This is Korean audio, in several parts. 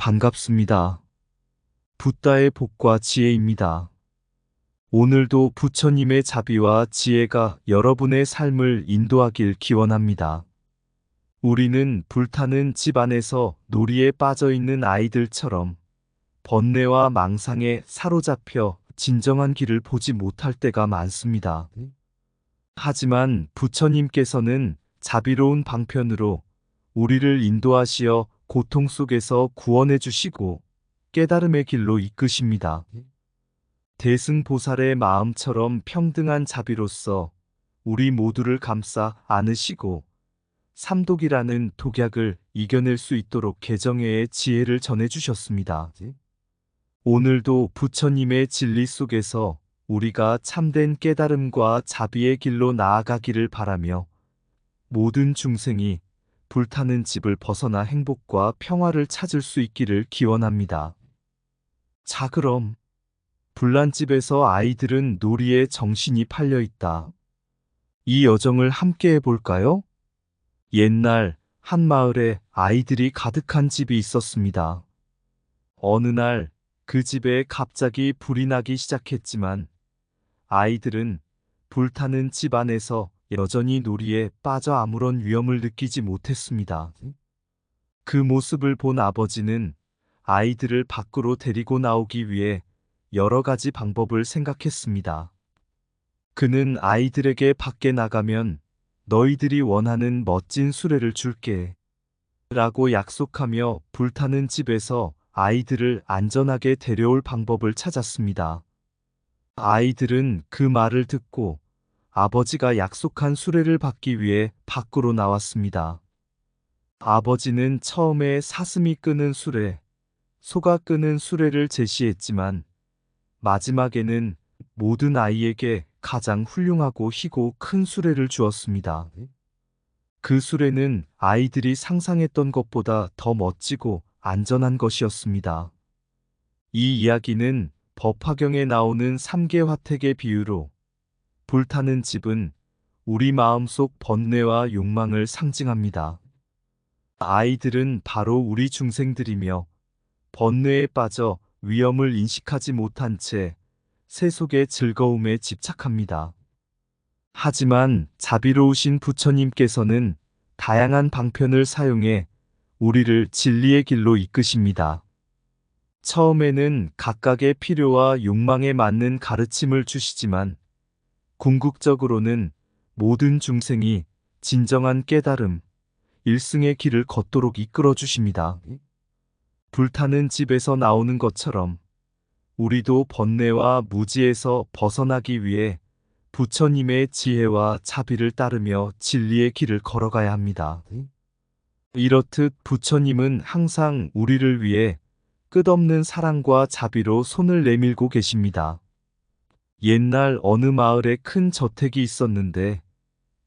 반갑습니다. 붓다의 복과 지혜입니다. 오늘도 부처님의 자비와 지혜가 여러분의 삶을 인도하길 기원합니다. 우리는 불타는 집 안에서 놀이에 빠져 있는 아이들처럼 번뇌와 망상에 사로잡혀 진정한 길을 보지 못할 때가 많습니다. 하지만 부처님께서는 자비로운 방편으로 우리를 인도하시어 고통 속에서 구원해 주시고 깨달음의 길로 이끄십니다. 대승보살의 마음처럼 평등한 자비로서 우리 모두를 감싸 안으시고 삼독이라는 독약을 이겨낼 수 있도록 개정회의 지혜를 전해주셨습니다. 오늘도 부처님의 진리 속에서 우리가 참된 깨달음과 자비의 길로 나아가기를 바라며 모든 중생이 불타는 집을 벗어나 행복과 평화를 찾을 수 있기를 기원합니다. 자 그럼 불난집에서 아이들은 놀이에 정신이 팔려 있다. 이 여정을 함께 해볼까요? 옛날 한 마을에 아이들이 가득한 집이 있었습니다. 어느 날 그 집에 갑자기 불이 나기 시작했지만 아이들은 불타는 집 안에서 여전히 놀이에 빠져 아무런 위험을 느끼지 못했습니다. 그 모습을 본 아버지는 아이들을 밖으로 데리고 나오기 위해 여러 가지 방법을 생각했습니다. 그는 아이들에게 밖에 나가면 너희들이 원하는 멋진 수레를 줄게. 라고 약속하며 불타는 집에서 아이들을 안전하게 데려올 방법을 찾았습니다. 아이들은 그 말을 듣고 아버지가 약속한 수레를 받기 위해 밖으로 나왔습니다. 아버지는 처음에 사슴이 끄는 수레, 소가 끄는 수레를 제시했지만 마지막에는 모든 아이에게 가장 훌륭하고 희고 큰 수레를 주었습니다. 그 수레는 아이들이 상상했던 것보다 더 멋지고 안전한 것이었습니다. 이 이야기는 법화경에 나오는 삼계 화택의 비유로 불타는 집은 우리 마음속 번뇌와 욕망을 상징합니다. 아이들은 바로 우리 중생들이며 번뇌에 빠져 위험을 인식하지 못한 채 세속의 즐거움에 집착합니다. 하지만 자비로우신 부처님께서는 다양한 방편을 사용해 우리를 진리의 길로 이끄십니다. 처음에는 각각의 필요와 욕망에 맞는 가르침을 주시지만 궁극적으로는 모든 중생이 진정한 깨달음, 일승의 길을 걷도록 이끌어 주십니다. 불타는 집에서 나오는 것처럼 우리도 번뇌와 무지에서 벗어나기 위해 부처님의 지혜와 자비를 따르며 진리의 길을 걸어가야 합니다. 이렇듯 부처님은 항상 우리를 위해 끝없는 사랑과 자비로 손을 내밀고 계십니다. 옛날 어느 마을에 큰 저택이 있었는데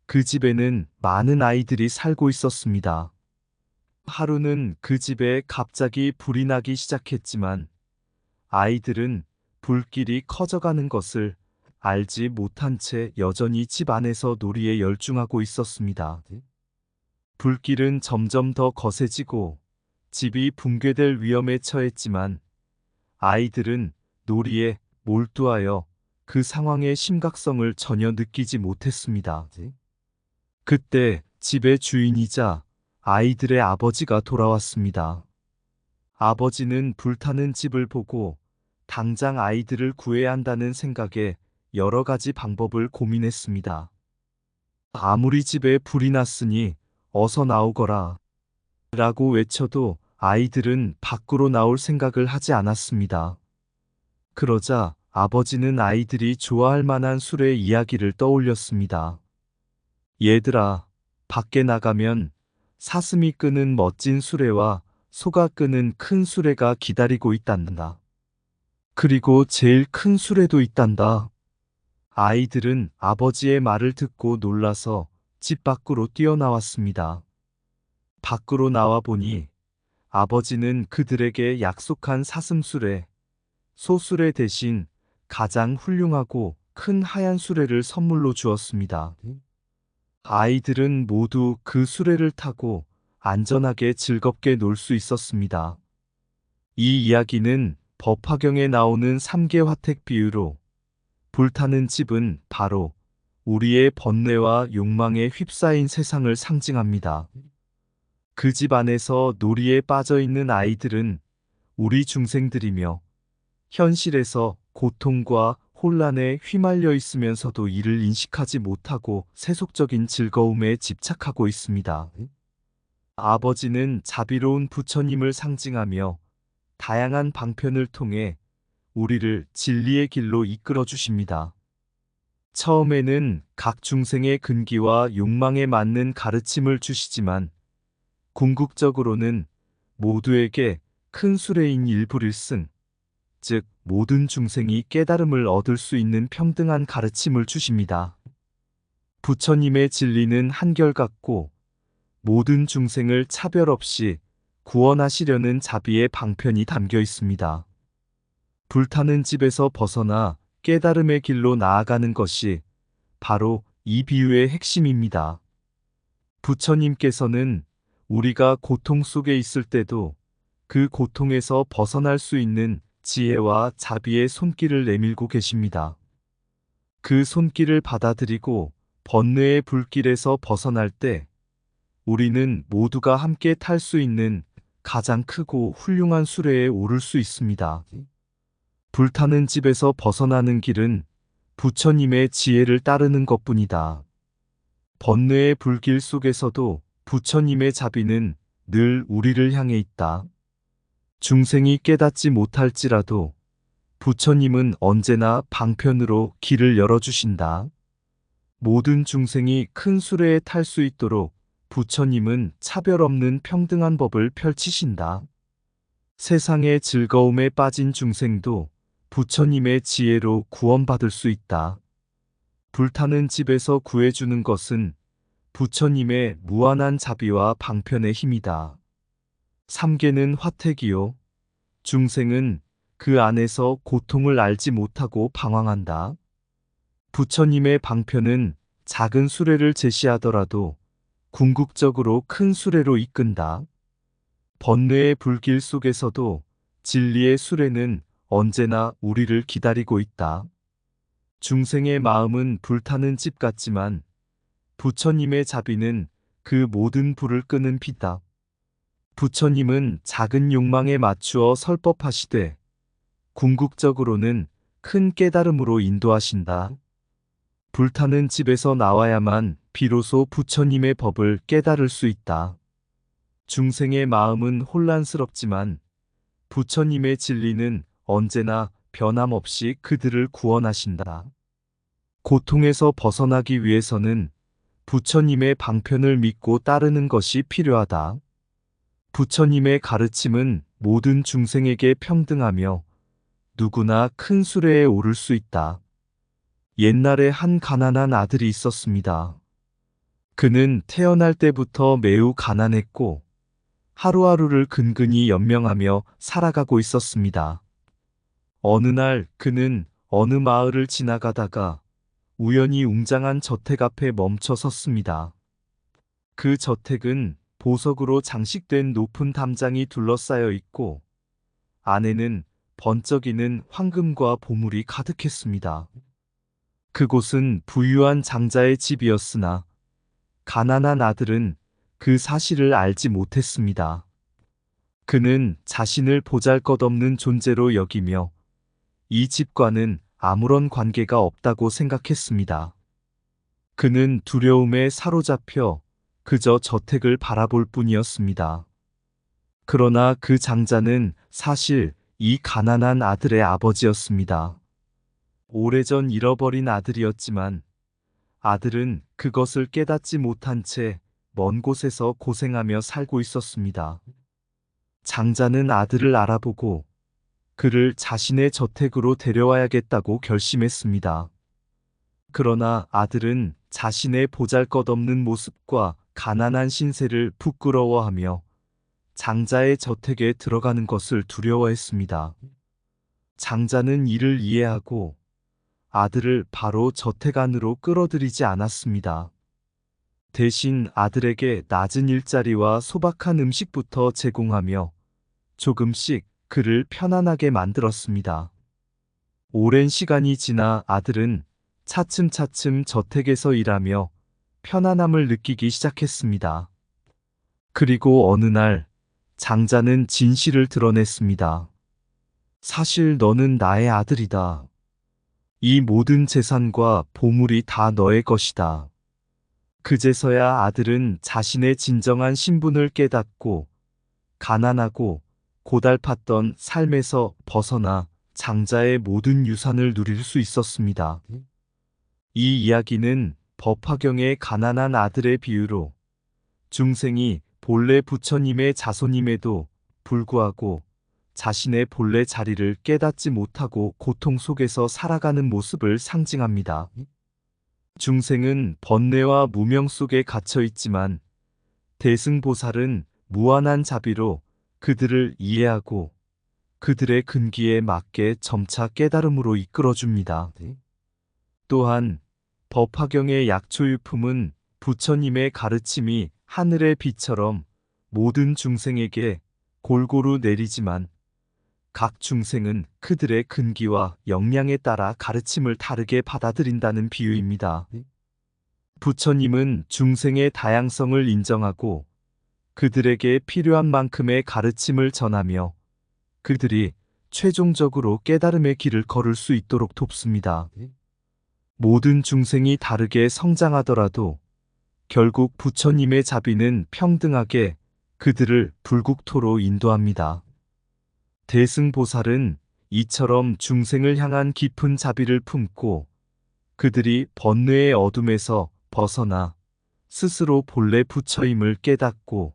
그 집에는 많은 아이들이 살고 있었습니다. 하루는 그 집에 갑자기 불이 나기 시작했지만 아이들은 불길이 커져가는 것을 알지 못한 채 여전히 집 안에서 놀이에 열중하고 있었습니다. 불길은 점점 더 거세지고 집이 붕괴될 위험에 처했지만 아이들은 놀이에 몰두하여 그 상황의 심각성을 전혀 느끼지 못했습니다. 그때 집의 주인이자 아이들의 아버지가 돌아왔습니다. 아버지는 불타는 집을 보고 당장 아이들을 구해야 한다는 생각에 여러 가지 방법을 고민했습니다. 아무리 집에 불이 났으니 어서 나오거라. 라고 외쳐도 아이들은 밖으로 나올 생각을 하지 않았습니다. 그러자 아버지는 아이들이 좋아할 만한 술의 이야기를 떠올렸습니다. 얘들아, 밖에 나가면 사슴이 끄는 멋진 수레와 소가 끄는 큰 수레가 기다리고 있단다. 그리고 제일 큰 수레도 있단다. 아이들은 아버지의 말을 듣고 놀라서 집 밖으로 뛰어나왔습니다. 밖으로 나와 보니 아버지는 그들에게 약속한 사슴수레, 소수레 대신 가장 훌륭하고 큰 하얀 수레를 선물로 주었습니다. 아이들은 모두 그 수레를 타고 안전하게 즐겁게 놀 수 있었습니다. 이 이야기는 법화경에 나오는 삼계 화택 비유로 불타는 집은 바로 우리의 번뇌와 욕망에 휩싸인 세상을 상징합니다. 그 집 안에서 놀이에 빠져 있는 아이들은 우리 중생들이며 현실에서 고통과 혼란에 휘말려 있으면서도 이를 인식하지 못하고 세속적인 즐거움에 집착하고 있습니다. 아버지는 자비로운 부처님을 상징하며 다양한 방편을 통해 우리를 진리의 길로 이끌어 주십니다. 처음에는 각 중생의 근기와 욕망에 맞는 가르침을 주시지만 궁극적으로는 모두에게 큰 수레인 일불일승, 즉 모든 중생이 깨달음을 얻을 수 있는 평등한 가르침을 주십니다. 부처님의 진리는 한결같고 모든 중생을 차별 없이 구원하시려는 자비의 방편이 담겨 있습니다. 불타는 집에서 벗어나 깨달음의 길로 나아가는 것이 바로 이 비유의 핵심입니다. 부처님께서는 우리가 고통 속에 있을 때도 그 고통에서 벗어날 수 있는 지혜와 자비의 손길을 내밀고 계십니다. 그 손길을 받아들이고 번뇌의 불길에서 벗어날 때 우리는 모두가 함께 탈 수 있는 가장 크고 훌륭한 수레에 오를 수 있습니다. 불타는 집에서 벗어나는 길은 부처님의 지혜를 따르는 것뿐이다. 번뇌의 불길 속에서도 부처님의 자비는 늘 우리를 향해 있다. 중생이 깨닫지 못할지라도 부처님은 언제나 방편으로 길을 열어주신다. 모든 중생이 큰 수레에 탈 수 있도록 부처님은 차별 없는 평등한 법을 펼치신다. 세상의 즐거움에 빠진 중생도 부처님의 지혜로 구원받을 수 있다. 불타는 집에서 구해주는 것은 부처님의 무한한 자비와 방편의 힘이다. 삼계는 화택이요. 중생은 그 안에서 고통을 알지 못하고 방황한다. 부처님의 방편은 작은 수레를 제시하더라도 궁극적으로 큰 수레로 이끈다. 번뇌의 불길 속에서도 진리의 수레는 언제나 우리를 기다리고 있다. 중생의 마음은 불타는 집 같지만 부처님의 자비는 그 모든 불을 끄는 피다. 부처님은 작은 욕망에 맞추어 설법하시되 궁극적으로는 큰 깨달음으로 인도하신다. 불타는 집에서 나와야만 비로소 부처님의 법을 깨달을 수 있다. 중생의 마음은 혼란스럽지만 부처님의 진리는 언제나 변함없이 그들을 구원하신다. 고통에서 벗어나기 위해서는 부처님의 방편을 믿고 따르는 것이 필요하다. 부처님의 가르침은 모든 중생에게 평등하며 누구나 큰 수레에 오를 수 있다. 옛날에 한 가난한 아들이 있었습니다. 그는 태어날 때부터 매우 가난했고 하루하루를 근근히 연명하며 살아가고 있었습니다. 어느 날 그는 어느 마을을 지나가다가 우연히 웅장한 저택 앞에 멈춰 섰습니다. 그 저택은 보석으로 장식된 높은 담장이 둘러싸여 있고 안에는 번쩍이는 황금과 보물이 가득했습니다. 그곳은 부유한 장자의 집이었으나 가난한 아들은 그 사실을 알지 못했습니다. 그는 자신을 보잘 것 없는 존재로 여기며 이 집과는 아무런 관계가 없다고 생각했습니다. 그는 두려움에 사로잡혀 그저 저택을 바라볼 뿐이었습니다. 그러나 그 장자는 사실 이 가난한 아들의 아버지였습니다. 오래전 잃어버린 아들이었지만 아들은 그것을 깨닫지 못한 채 먼 곳에서 고생하며 살고 있었습니다. 장자는 아들을 알아보고 그를 자신의 저택으로 데려와야겠다고 결심했습니다. 그러나 아들은 자신의 보잘 것 없는 모습과 가난한 신세를 부끄러워하며 장자의 저택에 들어가는 것을 두려워했습니다. 장자는 이를 이해하고 아들을 바로 저택 안으로 끌어들이지 않았습니다. 대신 아들에게 낮은 일자리와 소박한 음식부터 제공하며 조금씩 그를 편안하게 만들었습니다. 오랜 시간이 지나 아들은 차츰차츰 저택에서 일하며 편안함을 느끼기 시작했습니다. 그리고 어느 날 장자는 진실을 드러냈습니다. 사실 너는 나의 아들이다. 이 모든 재산과 보물이 다 너의 것이다. 그제서야 아들은 자신의 진정한 신분을 깨닫고 가난하고 고달팠던 삶에서 벗어나 장자의 모든 유산을 누릴 수 있었습니다. 이 이야기는 법화경의 가난한 아들의 비유로 중생이 본래 부처님의 자손임에도 불구하고 자신의 본래 자리를 깨닫지 못하고 고통 속에서 살아가는 모습을 상징합니다. 중생은 번뇌와 무명 속에 갇혀 있지만 대승보살은 무한한 자비로 그들을 이해하고 그들의 근기에 맞게 점차 깨달음으로 이끌어줍니다. 또한 법화경의 약초유품은 부처님의 가르침이 하늘의 빛처럼 모든 중생에게 골고루 내리지만 각 중생은 그들의 근기와 역량에 따라 가르침을 다르게 받아들인다는 비유입니다. 부처님은 중생의 다양성을 인정하고 그들에게 필요한 만큼의 가르침을 전하며 그들이 최종적으로 깨달음의 길을 걸을 수 있도록 돕습니다. 모든 중생이 다르게 성장하더라도 결국 부처님의 자비는 평등하게 그들을 불국토로 인도합니다. 대승보살은 이처럼 중생을 향한 깊은 자비를 품고 그들이 번뇌의 어둠에서 벗어나 스스로 본래 부처임을 깨닫고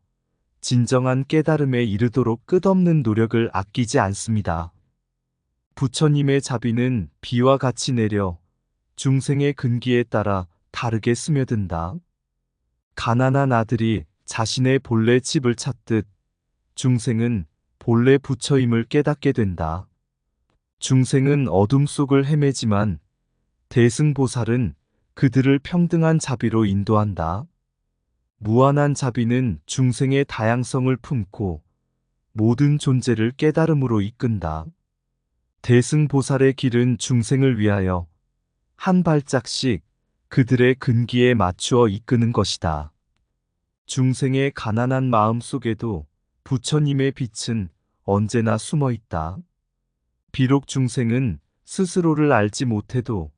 진정한 깨달음에 이르도록 끝없는 노력을 아끼지 않습니다. 부처님의 자비는 비와 같이 내려 중생의 근기에 따라 다르게 스며든다. 가난한 아들이 자신의 본래 집을 찾듯 중생은 본래 부처임을 깨닫게 된다. 중생은 어둠 속을 헤매지만 대승보살은 그들을 평등한 자비로 인도한다. 무한한 자비는 중생의 다양성을 품고 모든 존재를 깨달음으로 이끈다. 대승보살의 길은 중생을 위하여 한 발짝씩 그들의 근기에 맞추어 이끄는 것이다. 중생의 가난한 마음 속에도 부처님의 빛은 언제나 숨어 있다. 비록 중생은 스스로를 알지 못해도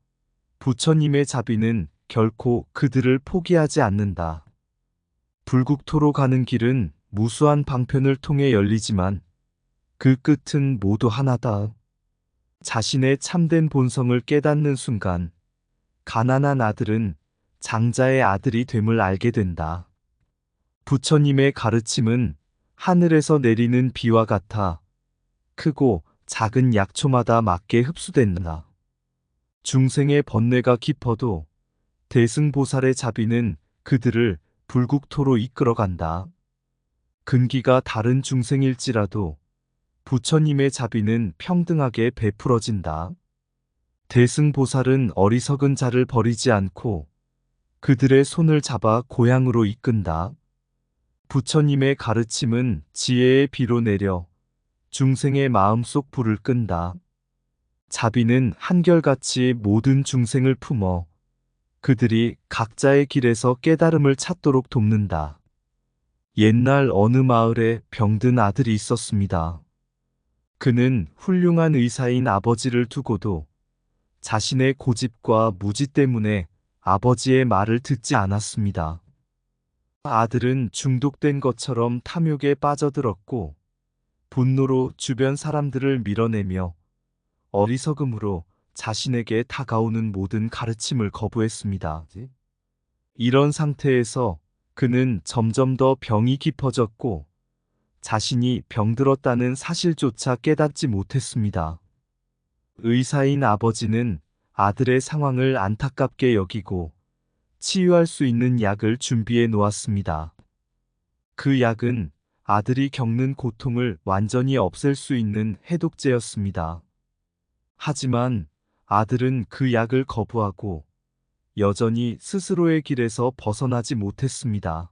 부처님의 자비는 결코 그들을 포기하지 않는다. 불국토로 가는 길은 무수한 방편을 통해 열리지만 그 끝은 모두 하나다. 자신의 참된 본성을 깨닫는 순간 가난한 아들은 장자의 아들이 됨을 알게 된다. 부처님의 가르침은 하늘에서 내리는 비와 같아 크고 작은 약초마다 맞게 흡수된다. 중생의 번뇌가 깊어도 대승보살의 자비는 그들을 불국토로 이끌어간다. 근기가 다른 중생일지라도 부처님의 자비는 평등하게 베풀어진다. 대승보살은 어리석은 자를 버리지 않고 그들의 손을 잡아 고향으로 이끈다. 부처님의 가르침은 지혜의 비로 내려 중생의 마음속 불을 끈다. 자비는 한결같이 모든 중생을 품어 그들이 각자의 길에서 깨달음을 찾도록 돕는다. 옛날 어느 마을에 병든 아들이 있었습니다. 그는 훌륭한 의사인 아버지를 두고도 자신의 고집과 무지 때문에 아버지의 말을 듣지 않았습니다. 아들은 중독된 것처럼 탐욕에 빠져들었고 분노로 주변 사람들을 밀어내며 어리석음으로 자신에게 다가오는 모든 가르침을 거부했습니다. 이런 상태에서 그는 점점 더 병이 깊어졌고 자신이 병들었다는 사실조차 깨닫지 못했습니다. 의사인 아버지는 아들의 상황을 안타깝게 여기고 치유할 수 있는 약을 준비해 놓았습니다. 그 약은 아들이 겪는 고통을 완전히 없앨 수 있는 해독제였습니다. 하지만 아들은 그 약을 거부하고 여전히 스스로의 길에서 벗어나지 못했습니다.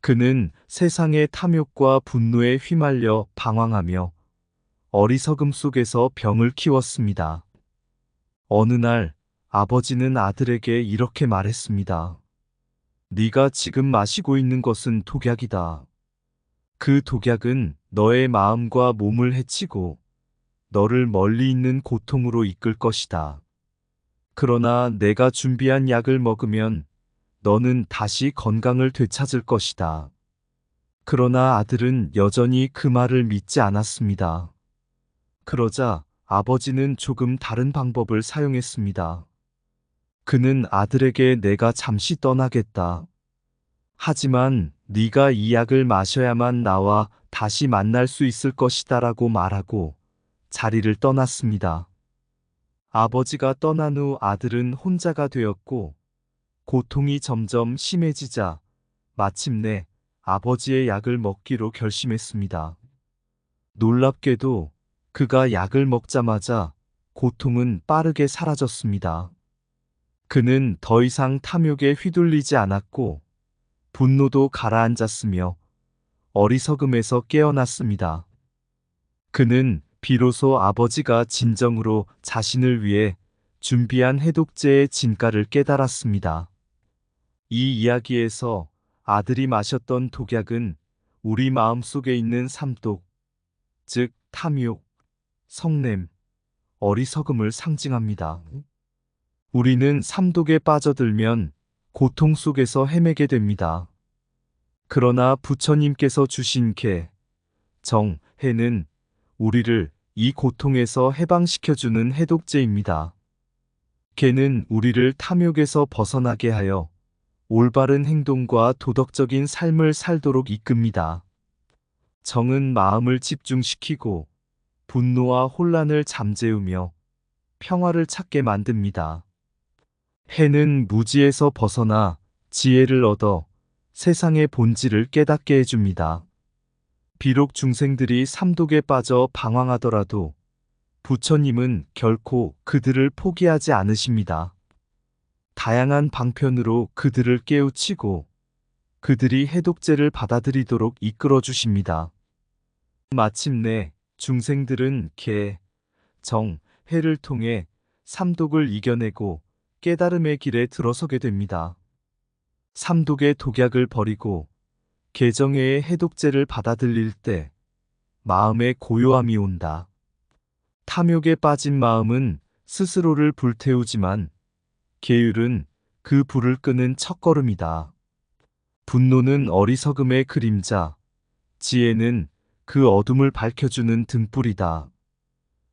그는 세상의 탐욕과 분노에 휘말려 방황하며 어리석음 속에서 병을 키웠습니다. 어느 날 아버지는 아들에게 이렇게 말했습니다. 네가 지금 마시고 있는 것은 독약이다. 그 독약은 너의 마음과 몸을 해치고 너를 멀리 있는 고통으로 이끌 것이다. 그러나 내가 준비한 약을 먹으면 너는 다시 건강을 되찾을 것이다. 그러나 아들은 여전히 그 말을 믿지 않았습니다. 그러자 아버지는 조금 다른 방법을 사용했습니다. 그는 아들에게 내가 잠시 떠나겠다. 하지만 네가 이 약을 마셔야만 나와 다시 만날 수 있을 것이다라고 말하고 자리를 떠났습니다. 아버지가 떠난 후 아들은 혼자가 되었고 고통이 점점 심해지자 마침내 아버지의 약을 먹기로 결심했습니다. 놀랍게도 그가 약을 먹자마자 고통은 빠르게 사라졌습니다. 그는 더 이상 탐욕에 휘둘리지 않았고 분노도 가라앉았으며 어리석음에서 깨어났습니다. 그는 비로소 아버지가 진정으로 자신을 위해 준비한 해독제의 진가를 깨달았습니다. 이 이야기에서 아들이 마셨던 독약은 우리 마음 속에 있는 삼독, 즉 탐욕, 성냄, 어리석음을 상징합니다. 우리는 삼독에 빠져들면 고통 속에서 헤매게 됩니다. 그러나 부처님께서 주신 개, 정, 해는 우리를 이 고통에서 해방시켜주는 해독제입니다. 개는 우리를 탐욕에서 벗어나게 하여 올바른 행동과 도덕적인 삶을 살도록 이끕니다. 정은 마음을 집중시키고 분노와 혼란을 잠재우며 평화를 찾게 만듭니다. 해는 무지에서 벗어나 지혜를 얻어 세상의 본질을 깨닫게 해줍니다. 비록 중생들이 삼독에 빠져 방황하더라도 부처님은 결코 그들을 포기하지 않으십니다. 다양한 방편으로 그들을 깨우치고 그들이 해독제를 받아들이도록 이끌어 주십니다. 마침내 중생들은 개, 정, 해를 통해 삼독을 이겨내고 깨달음의 길에 들어서게 됩니다. 삼독의 독약을 버리고 개정의 해독제를 받아들일 때 마음에 고요함이 온다. 탐욕에 빠진 마음은 스스로를 불태우지만 계율은 그 불을 끄는 첫걸음이다. 분노는 어리석음의 그림자, 지혜는 그 어둠을 밝혀주는 등불이다.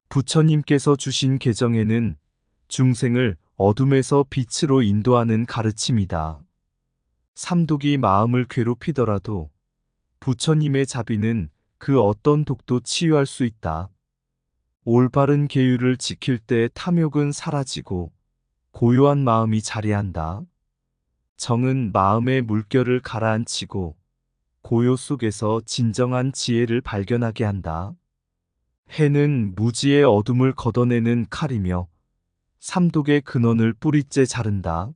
부처님께서 주신 계정에는 중생을 어둠에서 빛으로 인도하는 가르침이다. 삼독이 마음을 괴롭히더라도 부처님의 자비는 그 어떤 독도 치유할 수 있다. 올바른 계율을 지킬 때 탐욕은 사라지고 고요한 마음이 자리한다. 정은 마음의 물결을 가라앉히고 고요 속에서 진정한 지혜를 발견하게 한다. 해는 무지의 어둠을 걷어내는 칼이며 삼독의 근원을 뿌리째 자른다.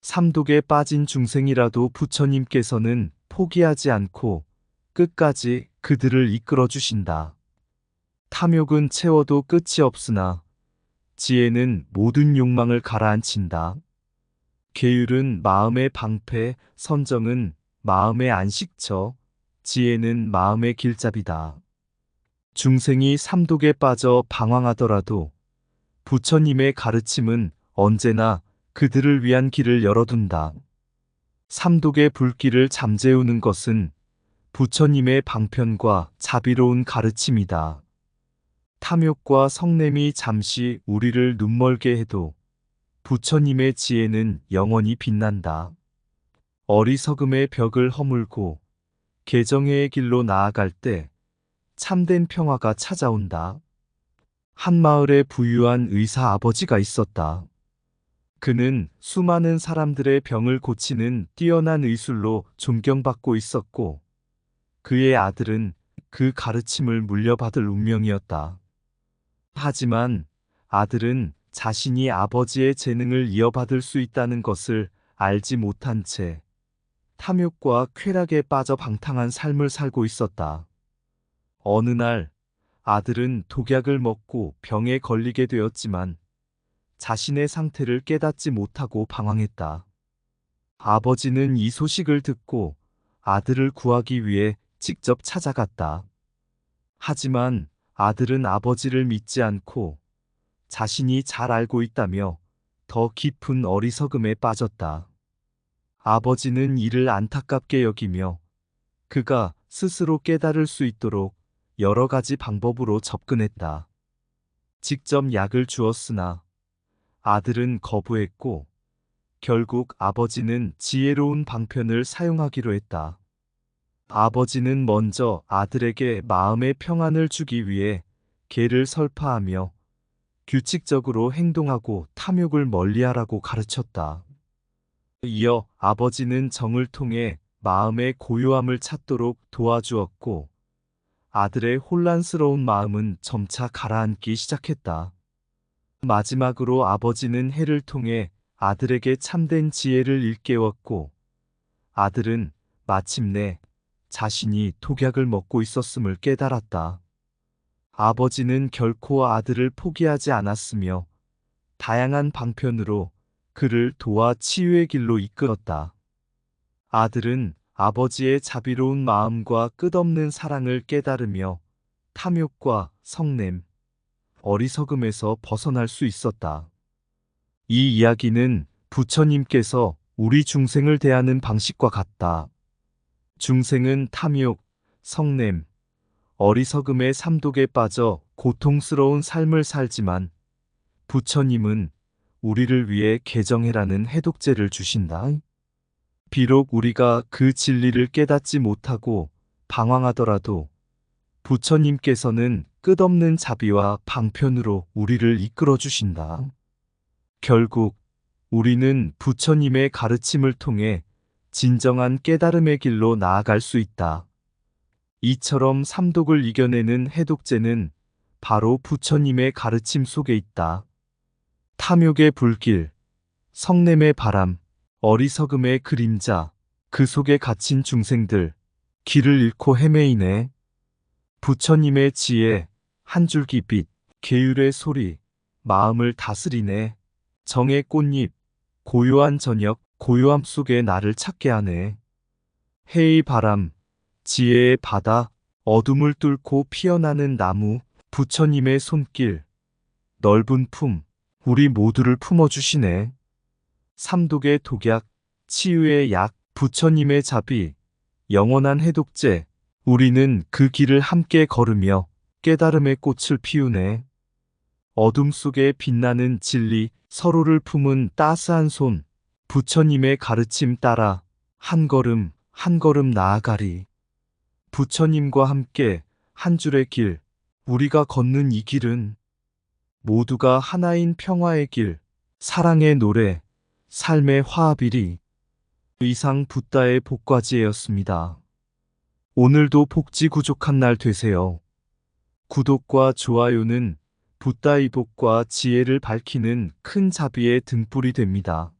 삼독에 빠진 중생이라도 부처님께서는 포기하지 않고 끝까지 그들을 이끌어 주신다. 탐욕은 채워도 끝이 없으나 지혜는 모든 욕망을 가라앉힌다. 계율은 마음의 방패, 선정은 마음의 안식처, 지혜는 마음의 길잡이다. 중생이 삼독에 빠져 방황하더라도 부처님의 가르침은 언제나 그들을 위한 길을 열어둔다. 삼독의 불길을 잠재우는 것은 부처님의 방편과 자비로운 가르침이다. 탐욕과 성냄이 잠시 우리를 눈멀게 해도 부처님의 지혜는 영원히 빛난다. 어리석음의 벽을 허물고 개정의 길로 나아갈 때 참된 평화가 찾아온다. 한 마을에 부유한 의사 아버지가 있었다. 그는 수많은 사람들의 병을 고치는 뛰어난 의술로 존경받고 있었고 그의 아들은 그 가르침을 물려받을 운명이었다. 하지만 아들은 자신이 아버지의 재능을 이어받을 수 있다는 것을 알지 못한 채 탐욕과 쾌락에 빠져 방탕한 삶을 살고 있었다. 어느 날 아들은 독약을 먹고 병에 걸리게 되었지만 자신의 상태를 깨닫지 못하고 방황했다. 아버지는 이 소식을 듣고 아들을 구하기 위해 직접 찾아갔다. 하지만 아들은 아버지를 믿지 않고 자신이 잘 알고 있다며 더 깊은 어리석음에 빠졌다. 아버지는 이를 안타깝게 여기며 그가 스스로 깨달을 수 있도록 여러 가지 방법으로 접근했다. 직접 약을 주었으나 아들은 거부했고 결국 아버지는 지혜로운 방편을 사용하기로 했다. 아버지는 먼저 아들에게 마음의 평안을 주기 위해 개를 설파하며 규칙적으로 행동하고 탐욕을 멀리하라고 가르쳤다. 이어 아버지는 정을 통해 마음의 고요함을 찾도록 도와주었고 아들의 혼란스러운 마음은 점차 가라앉기 시작했다. 마지막으로 아버지는 해를 통해 아들에게 참된 지혜를 일깨웠고 아들은 마침내 자신이 독약을 먹고 있었음을 깨달았다. 아버지는 결코 아들을 포기하지 않았으며 다양한 방편으로 그를 도와 치유의 길로 이끌었다. 아들은 아버지의 자비로운 마음과 끝없는 사랑을 깨달으며 탐욕과 성냄, 어리석음에서 벗어날 수 있었다. 이 이야기는 부처님께서 우리 중생을 대하는 방식과 같다. 중생은 탐욕, 성냄, 어리석음의 삼독에 빠져 고통스러운 삶을 살지만 부처님은 우리를 위해 개정해라는 해독제를 주신다. 비록 우리가 그 진리를 깨닫지 못하고 방황하더라도 부처님께서는 끝없는 자비와 방편으로 우리를 이끌어 주신다. 결국 우리는 부처님의 가르침을 통해 진정한 깨달음의 길로 나아갈 수 있다. 이처럼 삼독을 이겨내는 해독제는 바로 부처님의 가르침 속에 있다. 탐욕의 불길, 성냄의 바람, 어리석음의 그림자, 그 속에 갇힌 중생들, 길을 잃고 헤매이네. 부처님의 지혜, 한 줄기 빛, 계율의 소리, 마음을 다스리네. 정의 꽃잎, 고요한 저녁, 고요함 속에 나를 찾게 하네. 해의 바람, 지혜의 바다, 어둠을 뚫고 피어나는 나무, 부처님의 손길, 넓은 품, 우리 모두를 품어주시네. 삼독의 독약, 치유의 약, 부처님의 자비, 영원한 해독제, 우리는 그 길을 함께 걸으며 깨달음의 꽃을 피우네. 어둠 속에 빛나는 진리, 서로를 품은 따스한 손, 부처님의 가르침 따라 한 걸음 한 걸음 나아가리. 부처님과 함께 한 줄의 길, 우리가 걷는 이 길은 모두가 하나인 평화의 길, 사랑의 노래, 삶의 화합이리. 이상 붓다의 복과지였습니다. 오늘도 복지 구족한 날 되세요. 구독과 좋아요는 붓다의 복과 지혜를 밝히는 큰 자비의 등불이 됩니다.